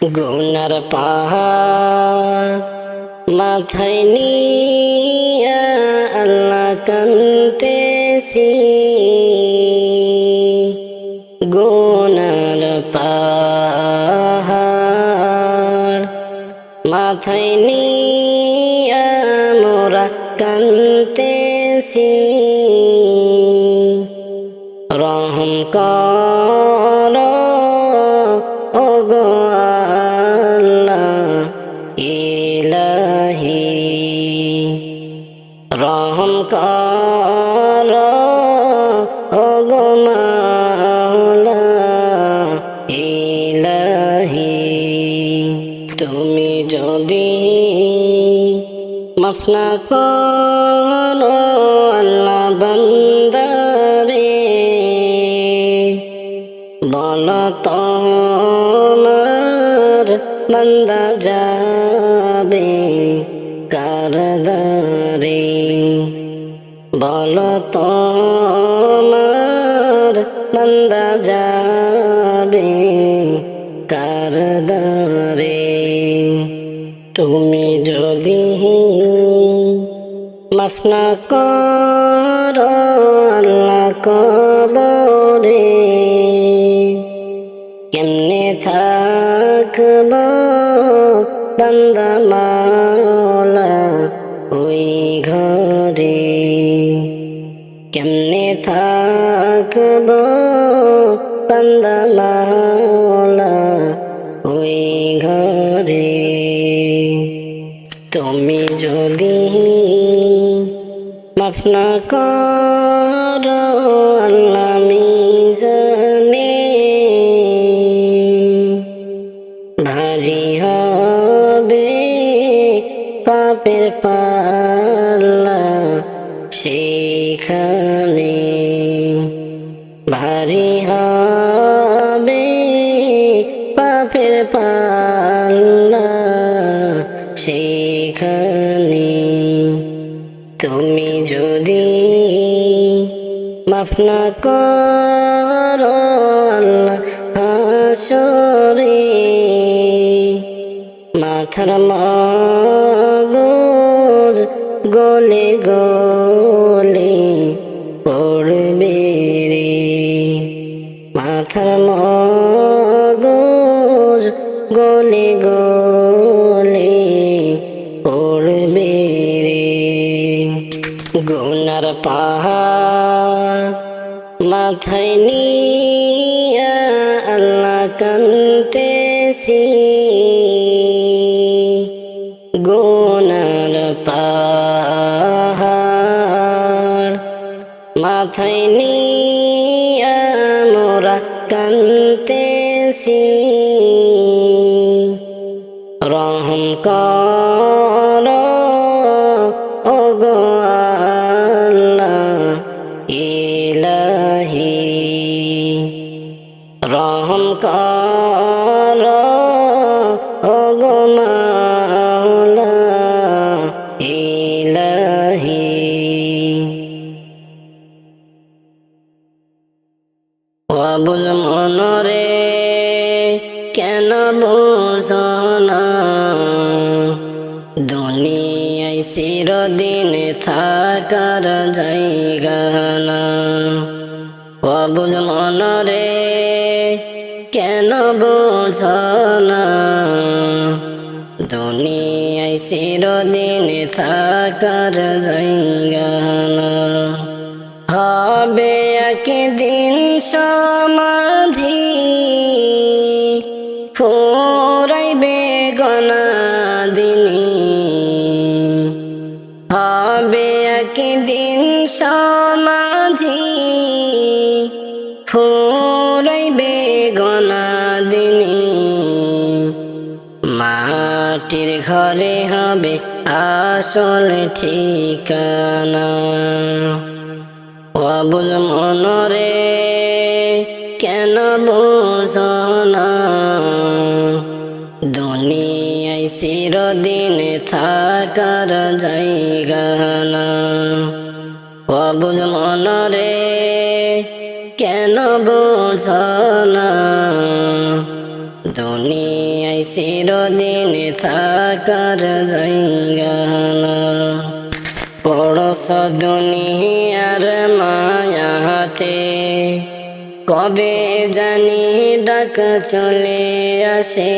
গুনার পাহাড় মাথায় নিয়ে আল্লাহ কান্তেছি গুনার পাহাড় মাথায় নিয়ে মোরা কান্তেছি রহম কর মাফ না করো আল্লাহ বন্দারে, বল তোমার বন্দা যাবে কারদারে বল তোমার বন্দা যাবে কারদারে তুমি যদি মাফ না করো আল্লাহ কবরে। কেমনে থাকব বান্দা মাওলা ওই ঘরে? কেমনে থাকব বান্দা মাওলা ওই ঘরে? তুমি যদি না করো আল্লাহ মিজানে। ভারী হবে পাপের পাল্লা সেখানে। ভারী হবে মাফ না করো আল্লাহ হাসরে মাথার মগজ গলে গলে পড়বে রে মাথার মগজ গলে গলে পড়বে রে গুনার পাহাড় মাথায় নিয়ে আল্লাহ কান্তেছি। গুনার পাহাড় মাথায় নিয়ে মোরা কান্তেছি। রহম কর গো মাওলা ইলাহি। অবুজ মনরে কেন বোঝনা? দুনিয়ায় চিরদিন থাকার জায়গা না। অবুজ মনরে কেন বোঝনা? চিরদিন থাকার জায়গা না। হবে একদিন সমাধি ফুরাইবে গণাদিনী। হবে একদিন সমাধি ফুরাইবে গণাদিনী। মাটির ঘরে হবে আসল ঠিকানা। অবুল মনরে কেন বোঝনা দুনিয়ায় চিরদিন থাকার জায়গা না। অবুল মনরে কেন বোঝনা দুনিয়ায় চিরদিন থাকার জায়গা না। পড়স দুনিয়ার মায়াতে কবে জানি ডাক চলে আসে।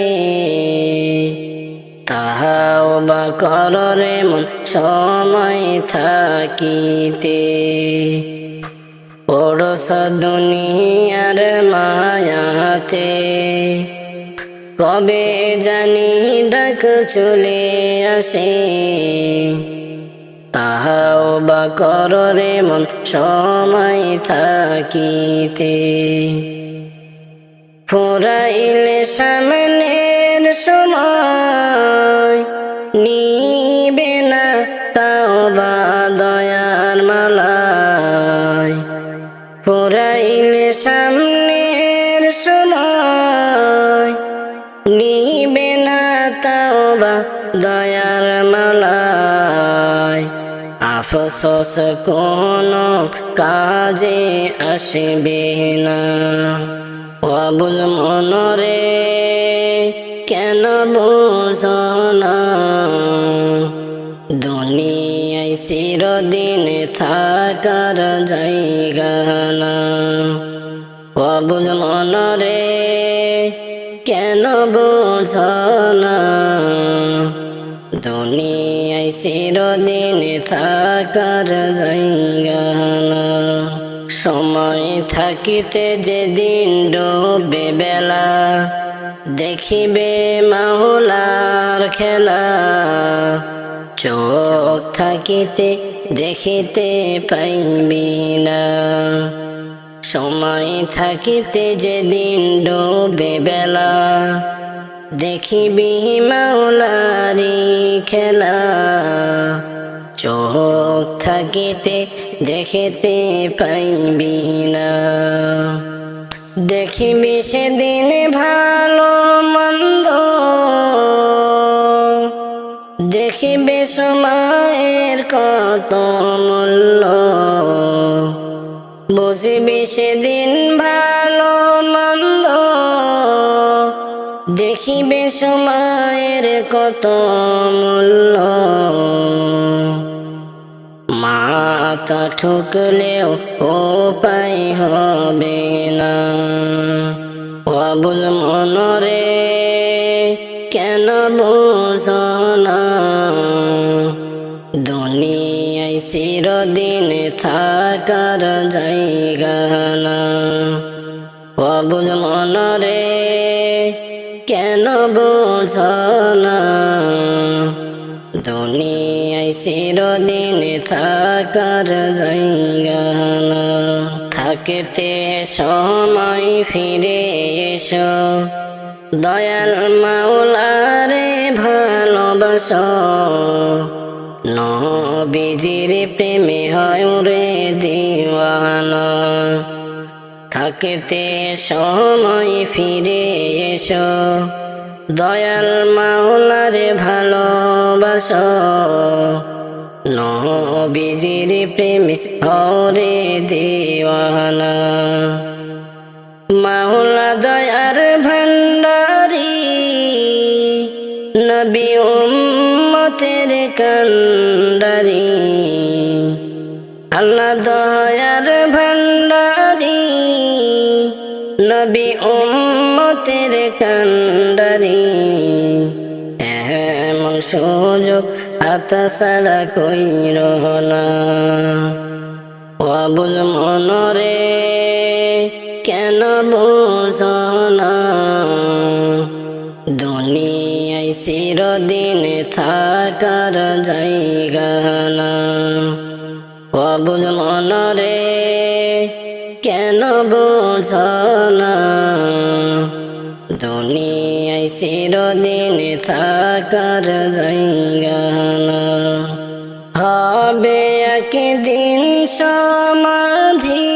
তাহাও বা কররে মন সময় থাকিতে। পড়স দুনিয়ার মায়াতে কবে জানি ডাক চলে আসে। তাহাও বা কররে মন সময় থাকিতে। ফুরাইলে সামনের সময় আফসোস কোন কাজে আসবে না। অবুল মনরে কেন বোঝো দুনিয়ায় চিরদিন থাকার জায়গা। দুনিয়ায় চিরদিন থাকার জায়গা না। সময় থাকিতে যেদিন ডুবে বেলা, দেখিবে মাওলার খেলা। চোখ থাকিতে দেখিতে পাইবি না। সময় থাকিতে যেদিন ডুবে বেলা দেখিবি মাওলারি খেলা। চোখ থাকিতে দেখিতে পাইবি না। দেখিবি সেদিন ভালো মন্দ। দেখিবে সময়ের কত মূল্য। বুঝিবি দেখিবে সময়ের কত মূল্য। মাথা ঠুকলেও উপায় হবে না। অবুল মনরে কেন বোঝো না? দুনিয়ায় চিরদিন থাকার জায়গা না। অবুল মনরে কেন বোঝনা দুনিয়ায় চিরদিন থাকার জায়গা থাকতে সময় ফিরে এসো। দয়াল মাওলারে ভালোবাস। নবীজির প্রেমে হয় রে দিওয়ানা। থাকতে সময় ফিরে এসো। দয়াল মাওলারে ভালোবাস। নবীজির প্রেমে হরে দিওয়ানা। মাওলা দয়ার ভণ্ডারি, নবী উম্মতের কান্ডারি আল্লাহ দয়ার নবী উম্মতের কান্ডারি এমন সুযোগ হাত সারা কই রহনা অবুল মনরে, কেন বোঝো না? দুনিয়ায় চিরদিন থাকার জায়গা না। অবুল মনরে, কেন বোঝো না দুনিয়ায় চিরদিন থাকার জায়গা না। হবে একদিন সমাধি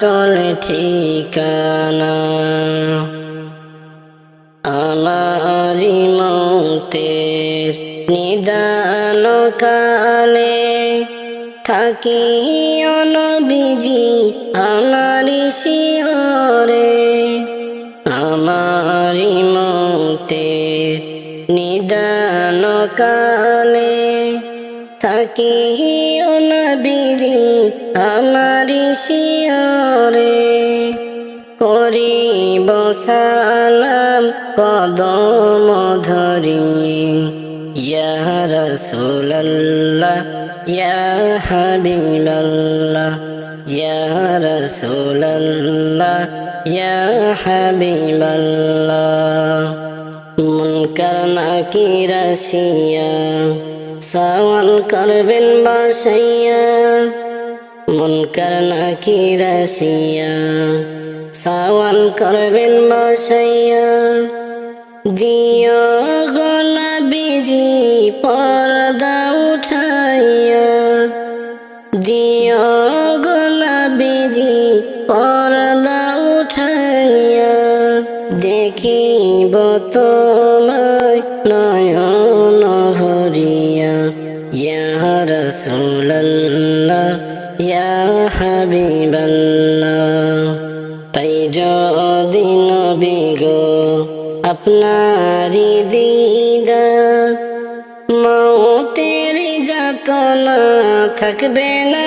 আসল ঠিকানা। আমারি মতের নিদান কালে থাকি অনবিজি আমারি শিহরে আমারি মতের নিদান কালে থাকি অনবিজি আমারি শিহরে সালাম কদম ধরি। ইয়া রাসূলুল্লাহ, ইয়া হাবিবাল্লাহ মুনকার নাকির আসিয়া সাওয়াল করবেন বাসাইয়া। মুনকার নাকির আসিয়া সাওয়াল করবেন বসাইয়া। দিও গনা বিজি পর্দা উঠাইয়া। দিও বিজি পর্দা উঠাইয়া। দেখিব তোমায় নয়ন রাসূলুল্লাহ। আপনারি দিদার মৌতের যাতনা থাকবে না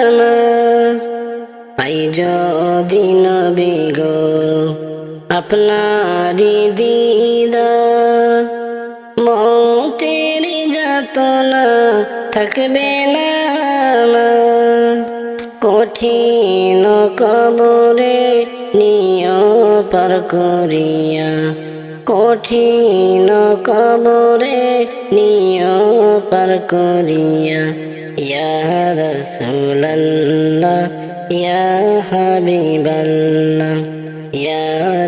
আমার। পাই দিন বিগো আপনারি দিদার মৌতের যাতনা থাকবে না কঠিন কবরে নিয় পার করিয়া কঠিন কবরে নিয় পার করিয়া, ইয়া রাসূলুল্লাহ, ইয়া হাবিবাল্লাহ, ইয়া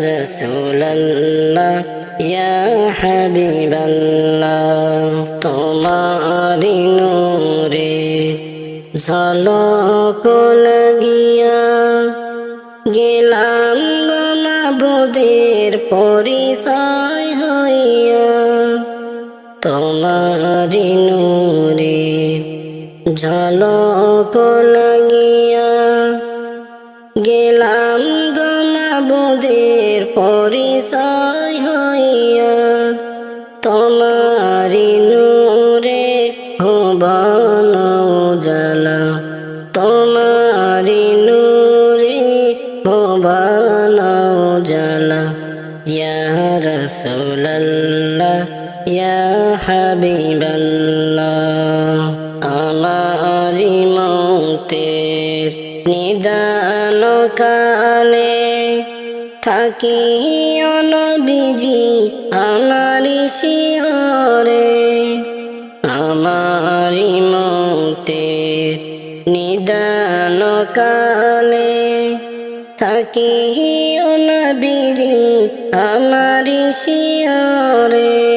রাসূলুল্লাহ, ইয়া তোমারি নূরে ঝলক লাগিয়া গেলাম গমাবুদের পরিচয় তোমারি নূরে ঝলক লাগিয়া গেলাম গমাবুদের পরিচয় হইয়া। তোমারি নূরে ভুবন উজালা। তোমারি নূরে ভুবন উজালা। ইয়া রাসূলুল্লাহ ইয়া হাবিবাল্লাহ, আমারি মৌতের নিদান কালে থাকি অনবিজি আমারি শিহরে আমারি মতের নিদান কালে থাকি অনবিজি আমারি শিহরে